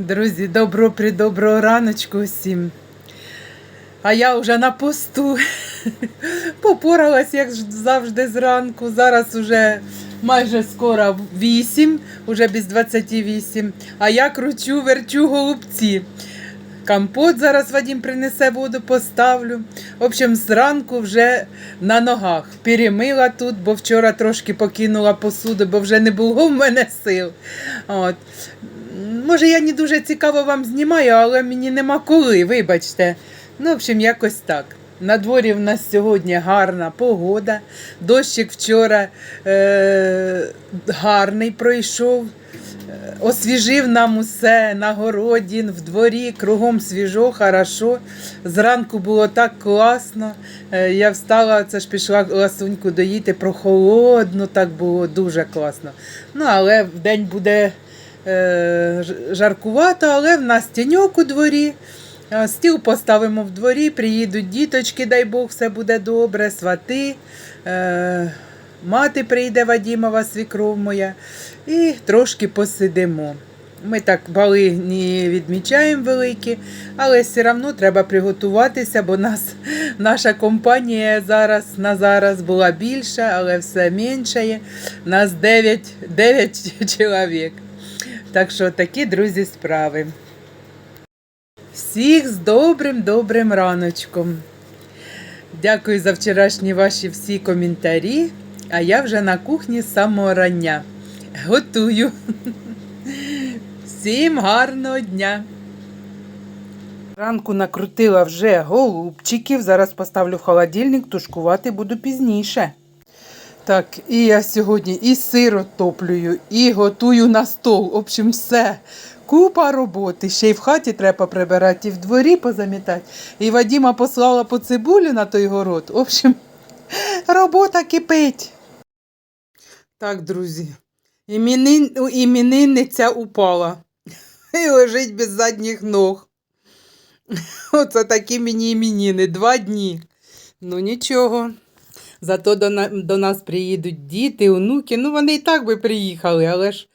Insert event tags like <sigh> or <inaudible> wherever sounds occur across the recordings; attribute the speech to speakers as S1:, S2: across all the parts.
S1: Друзі, добро доброго раночку усім. А я вже на посту. <laughs> Попоралась, як завжди, зранку. Зараз вже майже скоро 8, уже без 28. А я кручу, верчу голубці. Компот зараз Вадим принесе воду, поставлю. В общем, зранку вже на ногах. Перемила тут, бо вчора трошки покинула посуду, бо вже не було в мене сил. От. Може, я не дуже цікаво вам знімаю, але мені нема коли, вибачте. Ну, в общем, якось так. На дворі в нас сьогодні гарна погода. Дощик вчора е- гарний пройшов. Е, Освіжив нам усе на городі, в дворі, кругом свіжо, хорошо. Зранку було так класно. Е, Я встала, це ж пішла ласуньку доїти, прохолодно, так було дуже класно. Ну, але в день буде жаркувато, але в нас тіньок у дворі. Е, Стіл поставимо в дворі, приїдуть діточки, дай Бог, все буде добре, свати. Е, мати прийде Вадімова, свікров моя, і трошки посидимо. Ми так бали не відмічаємо великі, але все одно треба приготуватися, бо нас, наша компанія зараз на зараз була більша, але все меншає. Нас 9, 9 <laughs> чоловік. Так що такі, друзі, справи. Всіх з добрим добрим раночком. Дякую за вчорашні ваші всі коментарі. А я вже на кухні з самого рання. Готую. Всім гарного дня. Ранку накрутила вже голубчиків. Зараз поставлю в холодильник, тушкувати буду пізніше. Так, і я сьогодні і сир отоплюю, і готую на стол. В общем, все. Купа роботи. Ще й в хаті треба прибирати, і в дворі позамітати. І Вадіма послала по цибулю на той город. В общем, робота кипить. Так, друзі. Імінин... Іменинниця упала. І лежить без задніх ног. Оце такі мені іменини. Два дні. Ну нічого. Зато до, на... до нас приїдуть діти, онуки. Ну, вони і так би приїхали, але ж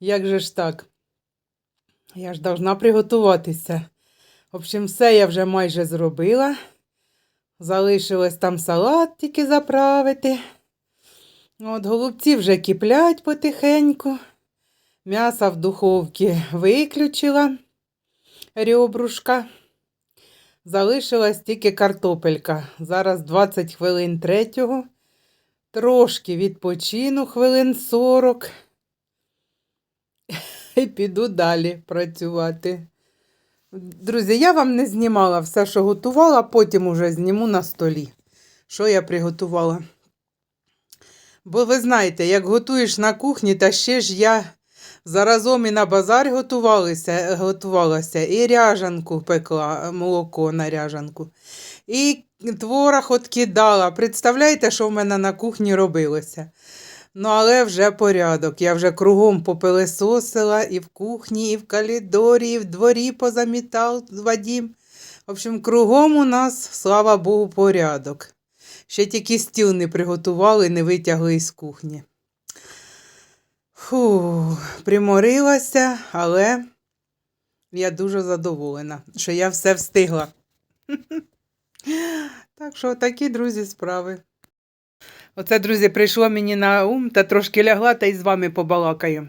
S1: як же ж так? Я ж должна приготуватися. В общем, все я вже майже зробила. Залишилось там салат тільки заправити. От голубці вже киплять потихеньку. М'ясо в духовці виключила ребрушка. Залишилась тільки картопелька. Зараз 20 хвилин третього. Трошки відпочину хвилин 40. <laughs> І піду далі працювати. Друзі, я вам не знімала все, що готувала, потім уже зніму на столі. Що я приготувала. Бо ви знаєте, як готуєш на кухні, та ще ж я заразом і на базар готувалася, готувалася і ряжанку пекла, молоко на ряжанку. І творог от кидала. Представляєте, що в мене на кухні робилося? Ну, але вже порядок. Я вже кругом попилисосила і в кухні, і в коридорі, і в дворі позамітав Вадім. В общем, кругом у нас, слава Богу, порядок. Ще тільки стіл не приготували, не витягли із кухні. Фу, приморилася, але я дуже задоволена, що я все встигла. <laughs> Так що такі, друзі, справи. Оце, друзі, прийшло мені на ум та трошки лягла та й з вами побалакаю.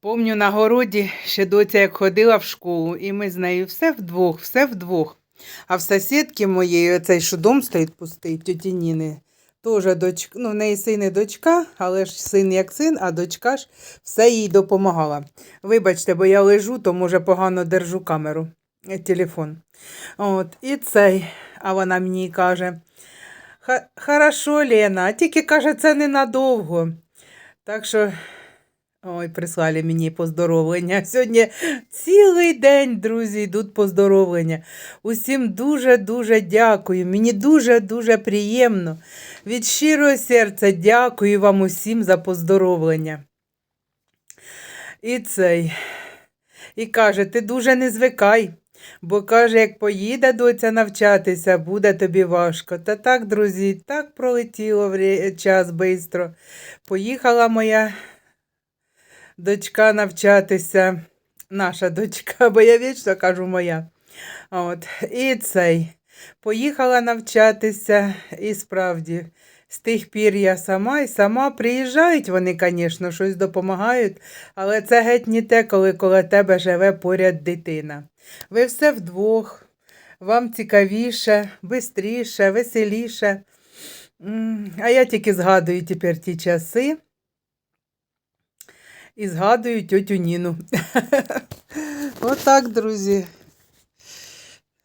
S1: Помню, на городі ще доця як ходила в школу, і ми з нею все вдвох, все вдвох. А в сусідки моєї, оцей що дом стоїть пустий, тьоті Ніни, теж дочка, ну, в неї син і дочка, але ж син як син, а дочка ж все їй допомагала. Вибачте, бо я лежу, то може погано держу камеру, е, телефон. От, і цей, а вона мені каже. «Ха- Хорошо, Лена, тільки каже, це ненадовго. Так що, ой, прислали мені поздоровлення. Сьогодні цілий день, друзі, йдуть поздоровлення. Усім дуже-дуже дякую. Мені дуже-дуже приємно. Від щирого серця дякую вам усім за поздоровлення. І цей. І каже, ти дуже не звикай. Бо каже, як поїде доця навчатися, буде тобі важко. Та так, друзі, так пролетіло час швидко. Поїхала моя дочка навчатися наша дочка, бо я вічно кажу моя. От. І цей. Поїхала навчатися, і справді, з тих пір я сама і сама приїжджають вони, звісно, щось допомагають, але це геть не те, коли коло тебе живе поряд дитина. Ви все вдвох, вам цікавіше, бистріше, веселіше. А я тільки згадую тепер ті часи і згадую тьотю Ніну. <laughs> Отак, друзі.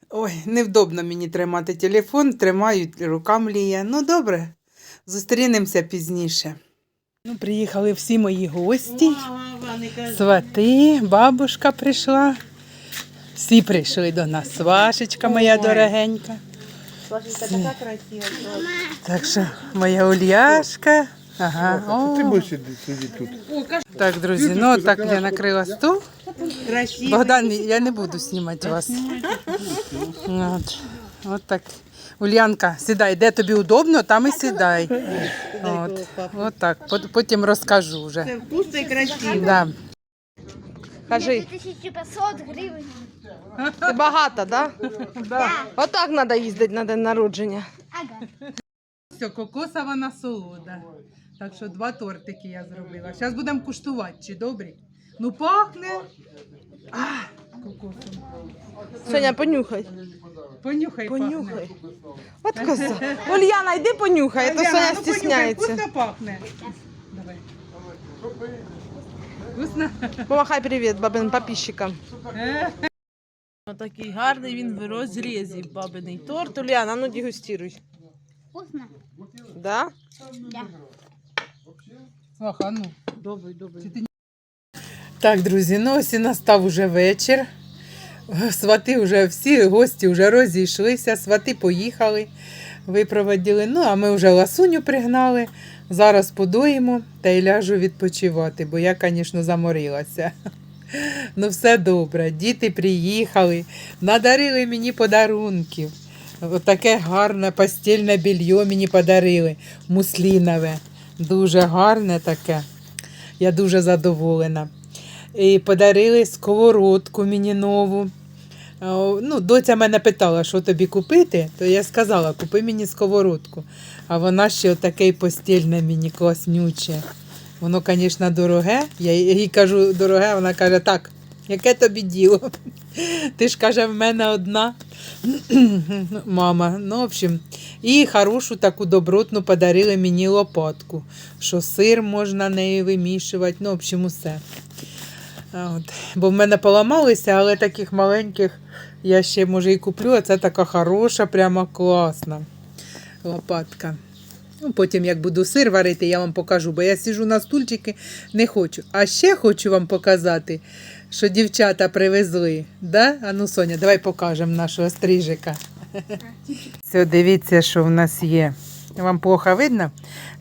S1: Ой, невдобно мені тримати телефон, тримаю, рука мліє. Ну, добре, зустрінемося пізніше. Ну, приїхали всі мої гості. Свати, бабушка прийшла. Всі прийшли до нас. Свашечка моя дорогенька.
S2: Сашенька така красива.
S1: Так що моя Ульяшка. Ага.
S3: Ти будеш сидіти сидіти тут.
S1: Так, друзі, ну так я накрила стол. Богдан, я не буду знімати вас. От, от так. Ульянка, сідай, де тобі удобно, там і сідай. От, от так. Потім розкажу вже.
S2: Це вкусно і красиво.
S1: Да. Кажи.
S4: 2500 гривень.
S2: Це багато, да?
S1: Да.
S2: Отак треба їздити на день народження.
S4: Ага.
S1: Все, кокосова насолода. Так що два тортики я зробила. Зараз будемо куштувати, чи добрі? Ну пахне. А, кокосом.
S2: Соня, понюхай.
S1: Понюхай, пахне.
S2: Понюхай. От коса. Ульяна, йди понюхай, а то Соня
S1: ну, понюхай,
S2: стісняється.
S1: Вкусно пахне. Давай. Вкусно?
S2: Помахай привіт бабин підписчикам.
S1: Е.
S2: Такий гарний він в розрізі бабиний торт. Ульяна, ну дегустируй.
S4: Вкусно?
S2: Да?
S4: Да.
S1: Слаха, ну.
S2: Добрий, добрий.
S1: Так, друзі, ну ось і настав уже вечір. Свати вже всі гості вже розійшлися, свати поїхали, випроводили. Ну, а ми вже ласуню пригнали. Зараз подоїмо та й ляжу відпочивати, бо я, звісно, заморилася. Ну, все добре. Діти приїхали, надарили мені подарунків. Отаке гарне постільне більйо мені подарили, муслінове. Дуже гарне таке. Я дуже задоволена. І подарили сковородку мені нову. Ну, доця мене питала, що тобі купити, то я сказала, купи мені сковородку. А вона ще отаке постільне мені класнюче. Воно, звісно, дороге. Я їй кажу, дороге, вона каже, так, яке тобі діло? Ти ж каже, в мене одна мама. Ну, в общем, і хорошу таку добротну подарили мені лопатку, що сир можна нею вимішувати. Ну, в общем, усе. От. Бо в мене поламалися, але таких маленьких я ще може і куплю. А це така хороша, прямо класна лопатка. Ну, потім, як буду сир варити, я вам покажу, бо я сижу на стульчики, не хочу. А ще хочу вам показати, що дівчата привезли. Да? А ну, Соня, давай покажемо нашого стрижика. Все, дивіться, що в нас є. Вам плохо видно?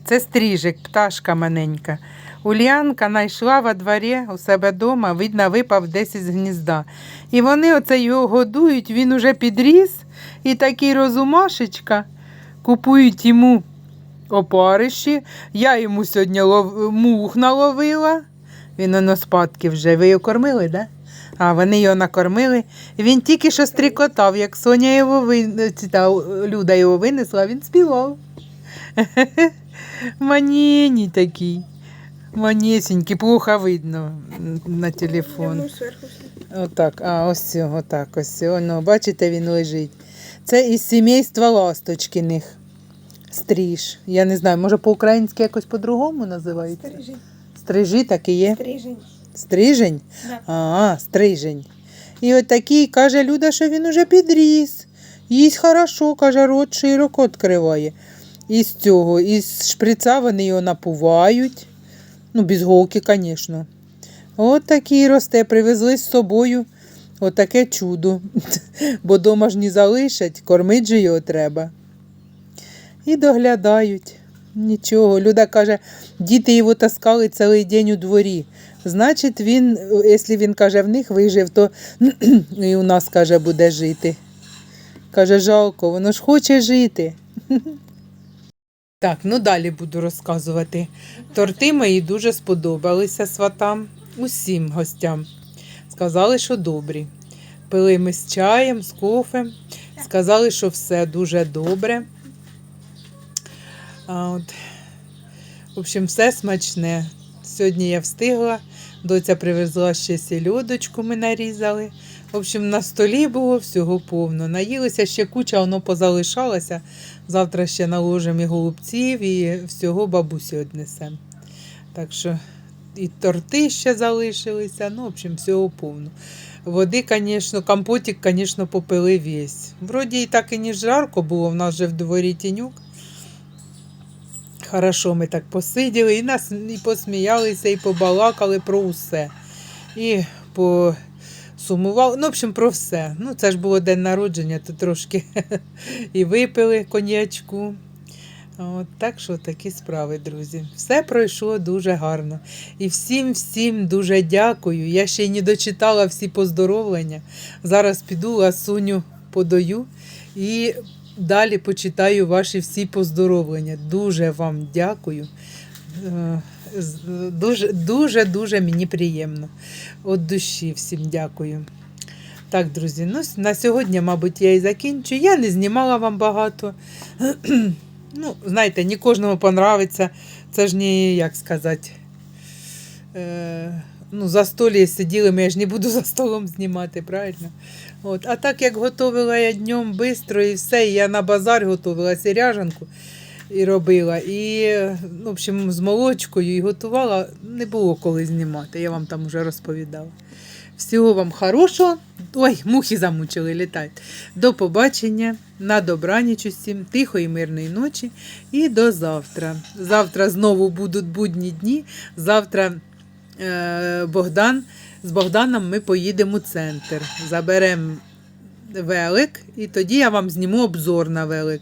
S1: Це стрижик, пташка маленька. Ульянка знайшла во дворі у себе вдома, видно, випав десь із гнізда. І вони оце його годують, він уже підріс, і такий розумашечка купують йому опариші. Я йому сьогодні лов... мух наловила. Він воно спадки вже. Ви його кормили, так? Да? А вони його накормили. Він тільки що стрікотав, як Соня його вин... та Люда його винесла, він співав. <laughs> Маніній такий. Манісінький, плохо видно на телефон. Отак, а ось отак, ось цього. Ну, бачите, він лежить. Це із сімейства Ласточкиних. Стріж. Я не знаю, може по-українськи якось по-другому називається?
S4: Стрижень.
S1: Стрижі так і є.
S4: Стрижень.
S1: Стрижень?
S4: Да.
S1: А, стрижень. І от такий каже Люда, що він уже підріс. Їсть хорошо, каже, рот широко відкриває. Із цього, із шприца вони його напувають. Ну, без голки, звісно. От такий росте, привезли з собою. Отаке чудо. <laughs> Бо дома ж не залишать, кормить же його треба. І доглядають. Нічого. Люда каже, діти його таскали цілий день у дворі. Значить, він, якщо він каже, в них вижив, то <clears throat> і у нас, каже, буде жити. Каже, жалко, воно ж хоче жити. <laughs> Так, ну далі буду розказувати. Торти мої дуже сподобалися сватам, усім гостям. Сказали, що добрі. Пили ми з чаєм, з кофем. Сказали, що все дуже добре. А от, в общем, все смачне. Сьогодні я встигла. Доця привезла ще сільодочку, ми нарізали. В общем, на столі було всього повно. Наїлися ще куча, воно позалишалося. Завтра ще наложимо і голубців, і всього бабусі однесемо. Так що і торти ще залишилися. Ну, в общем, всього повно. Води, звісно, компотик, звісно, попили весь. Вроді і так і не жарко було, в нас же в дворі тінюк. Хорошо, ми так посиділи, і нас і посміялися, і побалакали про усе. І посумували. Ну, в общем, про все. Ну, це ж було день народження, то трошки <laughs> і випили коньячку. От, так що такі справи, друзі. Все пройшло дуже гарно. І всім всім дуже дякую. Я ще й не дочитала всі поздоровлення. Зараз піду ласуню подаю і далі почитаю ваші всі поздоровлення. Дуже вам дякую. Е, Дуже, дуже, дуже мені приємно. От душі всім дякую. Так, друзі, ну на сьогодні, мабуть, я і закінчу. Я не знімала вам багато. <clears throat> Ну, знаєте, не кожному понравиться. Це ж не, як сказати. Е, ну, за столі сиділи, я ж не буду за столом знімати, правильно? От. А так як готувала я днем швидко і все, я на базар готувала сіряжанку і робила. І, ну, в общем, з молочкою і готувала, не було коли знімати, я вам там вже розповідала. Всього вам хорошого. Ой, мухи замучили літають. До побачення, на добраніч усім, тихої мирної ночі і до завтра. Завтра знову будуть будні дні. Завтра Богдан, з Богданом ми поїдемо у центр. Заберемо велик, і тоді я вам зніму обзор на велик.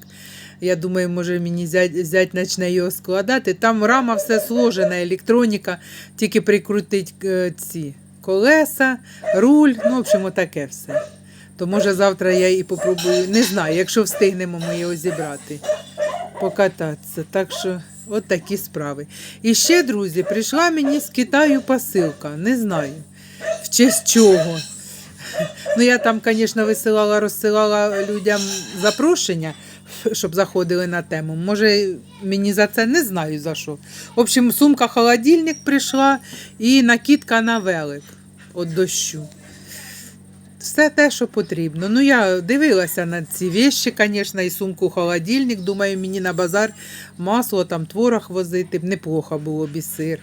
S1: Я думаю, може мені зять, зять почне його складати. Там рама все сложена, електроніка, тільки прикрутить е, ці колеса, руль, ну, в общем, таке все. То може завтра я і попробую, не знаю, якщо встигнемо ми його зібрати, покататися. Так що, от такі справи. І ще, друзі, прийшла мені з Китаю посилка. Не знаю, в честь чого. Ну, я там, звісно, висилала, розсилала людям запрошення, щоб заходили на тему. Може, мені за це не знаю за що. В общем, сумка холодильник прийшла і накидка на велик від дощу. Все те, що потрібно. Ну, я дивилася на ці віщі, звісно, і сумку холодильник. Думаю, мені на базар масло, там творог возити. Неплохо було б і сир.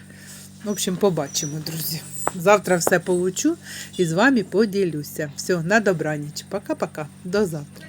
S1: В общем, побачимо, друзі. Завтра все получу і з вами поділюся. Все, на добраніч. Пока-пока. До завтра.